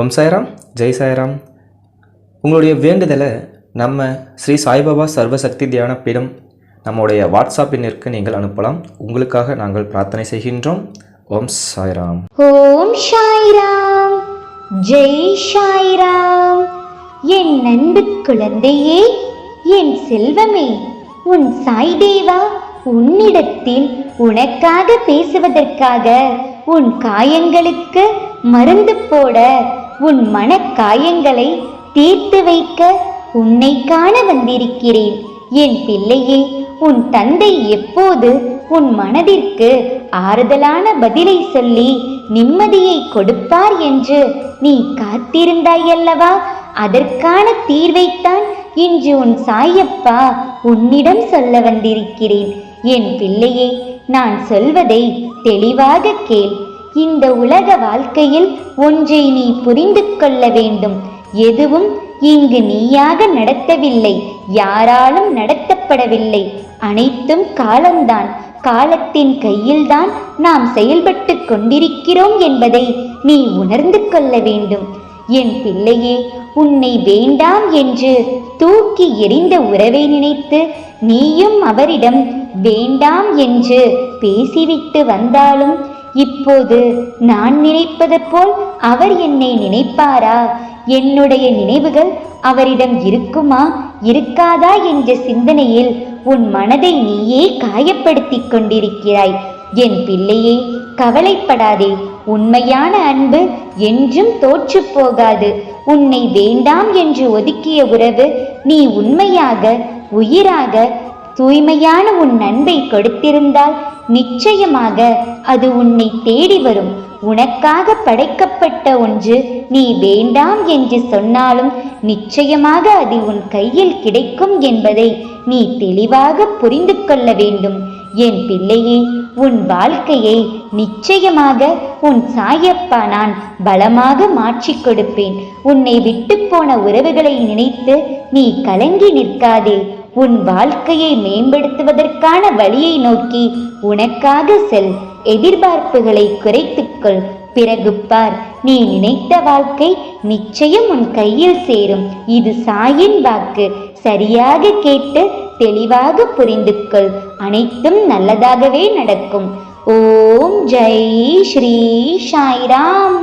ஓம் சாய்ராம் ஜெய் சாய்ராம். உங்களுடைய வேண்டுதலை நம்ம ஸ்ரீ சாய்பாபா சர்வசக்தி தியான பீடம் நம்முடைய வாட்ஸ்அப் எண்ணிற்கு நீங்கள் அனுப்பலாம். உங்களுக்காக நாங்கள் பிரார்த்தனை செய்கின்றோம். ஓம் சாய்ராம். ஓம் சாய்ராம் ஜெய் சாய்ராம். என் நண்பு குழந்தையே என் செல்வமே உன் சாய் தேவா உன்னிடத்தில் உனக்காக பேசுவதற்காக உன் காயங்களுக்கு மருந்து போட உன் மனக்காயங்களை தீர்த்து வைக்க உன்னை காண வந்திருக்கிறேன். என் பிள்ளையே உன் தந்தை எப்போது உன் மனதிற்கு ஆறுதலான பதிலை சொல்லி நிம்மதியை கொடுப்பார் என்று நீ காத்திருந்தாயல்லவா? அதற்கான தீர்வைத்தான் இன்று உன் சாயப்பா உன்னிடம் சொல்ல வந்திருக்கிறேன். என் பிள்ளையே நான் சொல்வதை தெளிவாக கேள். இந்த உலக வாழ்க்கையில் ஒன்றை நீ புரிந்து கொள்ள வேண்டும். எதுவும் இங்கு நீயாக நடத்தவில்லை. யாராலும் நடத்தப்படவில்லை. அனைத்தும் காலம்தான். காலத்தின் கையில்தான் நாம் செயல்பட்டு கொண்டிருக்கிறோம் என்பதை நீ உணர்ந்து கொள்ள வேண்டும். என் பிள்ளையே உன்னை வேண்டாம் என்று தூக்கி எறிந்த உறவை நினைத்து நீயும் அவரிடம் வேண்டாம் என்று பேசிவிட்டு வந்தாலும் இப்போது நான் நினைப்பது போல் அவர் என்னை நினைப்பாரா? என்னுடைய நினைவுகள் அவரிடம் இருக்குமா? இருக்காதா என்ற சிந்தனையில் உன் மனதை நீயே காயப்படுத்திக் கொண்டிருக்கிறாய். என் பிள்ளையே கவலைப்படாதே. உண்மையான அன்பு என்றும் தோற்று போகாது. உன்னை வேண்டாம் என்று ஒதுக்கிய உறவு நீ உண்மையாக உயிராக தூய்மையான உன் அன்பை கொடுத்திருந்தால் நிச்சயமாக அது உன்னை தேடி வரும். உனக்காக படைக்கப்பட்ட ஒன்று நீ வேண்டாம் என்று சொன்னாலும் நிச்சயமாக அது உன் கையில் கிடைக்கும் என்பதை நீ தெளிவாக புரிந்து கொள்ள வேண்டும். என் பிள்ளையே உன் வாழ்க்கையை நிச்சயமாக உன் சாயப்பா நான் பலமாக மாற்றிக் கொடுப்பேன். உன்னை விட்டுப்போன உறவுகளை நினைத்து நீ கலங்கி நிற்காதே. உன் வாழ்க்கையை மேம்படுத்துவதற்கான வழியை நோக்கி உனக்காக செல். எதிர்பார்ப்புகளை குறைத்துக்கொள் பிறகு பார் நீ நினைத்த வாழ்க்கை நிச்சயம் உன் கையில் சேரும். இது சாயின் வாக்கு. சரியாக கேட்டு தெளிவாக புரிந்து கொள். அனைத்தும் நல்லதாகவே நடக்கும். ஓம் ஜெய் ஸ்ரீ சாய்ராம்.